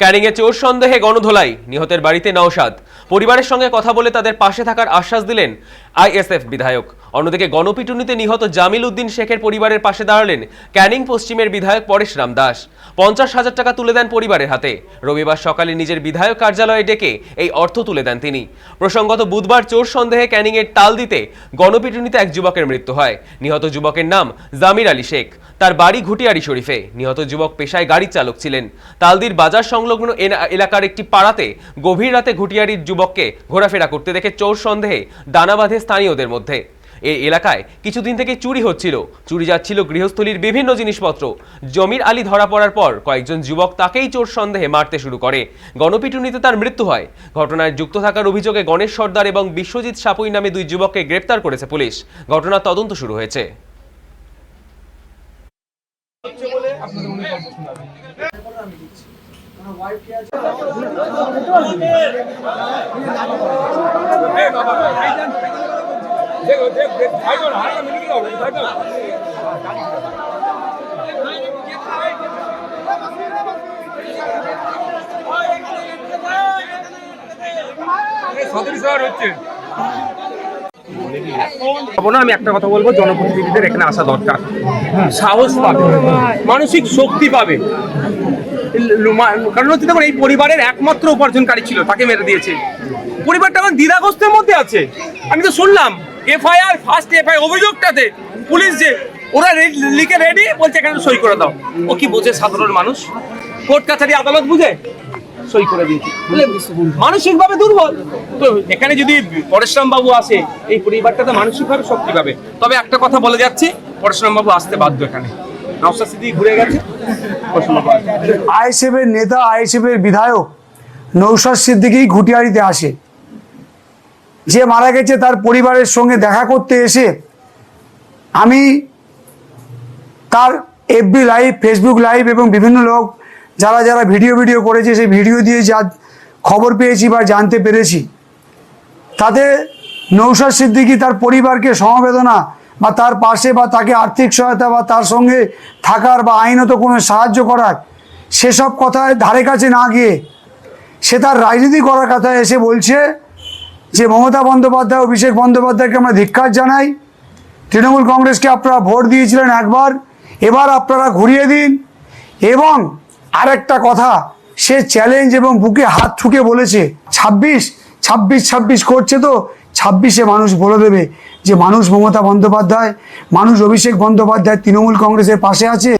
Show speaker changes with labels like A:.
A: ক্যারিংয়ে চোর সন্দেহে গণধোলাই, নিহতের বাড়িতে নওশাদ। পরিবারের সঙ্গে কথা বলে তাদের পাশে থাকার আশ্বাস দিলেন আইএসএফ বিধায়ক। অন্যদিকে গণপিটুনিতে নিহত জামিল উদ্দিন শেখের পরিবারের পাশে দাঁড়ালেন ক্যানিং পশ্চিমের বিধায়ক পরেশ রাম দাস। পঞ্চাশ হাজার টাকা তুলে দেন পরিবারের হাতে। রবিবার সকালে নিজের বিধায়ক কার্যালয়ে ডেকে এই অর্থ তুলে দেন তিনি। প্রসঙ্গত বুধবার চোর সন্দেহে ক্যানিংয়ের তাল দিতে গণপিটুনিতে এক যুবকের মৃত্যু হয়। নিহত যুবকের নাম জামির আলী শেখ। তার বাড়ি ঘুটিয়ারি শরীফে। নিহত যুবক পেশায় গাড়ি চালক ছিলেন। তালদির বাজার সংলগ্ন এলাকার একটি পাড়াতে গভীর রাতে ঘুটিয়ারির যুবককে ঘোরাফেরা করতে দেখে চোর সন্দেহে দানা বাঁধে স্থানীয়দের মধ্যে। এই এলাকায় কিছুদিন থেকে চুরি হচ্ছিল। চুরি যাচ্ছিল গৃহস্থলীর বিভিন্ন জিনিসপত্র। জমির আলী ধরা পড়ার পর কয়েকজন যুবক তাকেই চোর সন্দেহে মারতে শুরু করে। গণপিটুনিতে তার মৃত্যু হয়। ঘটনায় যুক্ত থাকার অভিযোগে গণেশ সর্দার এবং বিশ্বজিৎ সাপুই নামে দুই যুবককে গ্রেপ্তার করেছে পুলিশ। ঘটনার তদন্ত শুরু হয়েছে।
B: আমি একটা কথা বলব, জনপ্রতিনিধিদের এখানে আসা দরকার। সাহস পাবে, মানসিক শক্তি পাবে। কারণ হচ্ছে দেখুন, এই পরিবারের একমাত্র উপার্জনকারী ছিল, তাকে মেরে দিয়েছে। পরিবারটা এখন দ্বিধাগ্রস্তের মধ্যে আছে। আমি তো শুনলাম এফআইআর ফার্স্ট এফআইআর অভিযোগটাতে পুলিশ যে, ওরা লিখে রেডি বলছে এখানে সই করে দাও। ও কি বোঝে সাধারণ মানুষ? কোর্ট কাছারি আদালত বুঝে? সই করে দিয়েছে। মানসিক ভাবে দুর্বল। তো এখানে যদি পরশুরাম বাবু আসে, এই পরিবারটাতে মানসিক ভাবে শক্তি পাবে তবে একটা কথা বলে যাচ্ছি, পরশুরাম বাবু আসতে বাধ্য এখানে। নওশাদ সিদ্দিকী ঘুরে গেছে।
C: আইএসএফের নেতা, আইএসএফের বিধায়ক নৌসাদ সিদ্দিকী ঘুটিয়ারিতে আসে। যে মারা গেছে তার পরিবারের সঙ্গে দেখা করতে এসে আমি তার এফবি লাইভ ফেসবুক লাইভ এবং বিভিন্ন লোক যারা যারা ভিডিও ভিডিও করেছে, সেই ভিডিও দিয়ে যা খবর পেয়েছি বা জানতে পেরেছি। তাতে নৌসাদ সিদ্দিকী তার পরিবারকে সমবেদনা বা তার পাশে বা তাকে আর্থিক সহায়তা বা তার সঙ্গে থাকার বা আইনত কোনো সাহায্য করার সেসব কথায় ধারে কাছে না গিয়ে সে তার রাজনীতি করার কথা এসে বলছে যে মমতা বন্দ্যোপাধ্যায় অভিষেক বন্দ্যোপাধ্যায়কে আমরা ধিক্কার জানাই। তৃণমূল কংগ্রেসকে আপনারা ভোট দিয়েছিলেন একবার, এবার আপনারা ঘুরিয়ে দিন। এবং আরেকটা কথা, সে চ্যালেঞ্জ এবং বুকে হাত ঠুকে বলেছে, ছাব্বিশ ছাব্বিশ ছাব্বিশ করছে তো, ছাব্বিশে মানুষ বলে দেবে যে মানুষ মমতা বন্দ্যোপাধ্যায়, মানুষ অভিষেক বন্দ্যোপাধ্যায় তৃণমূল কংগ্রেসের পাশে আছে।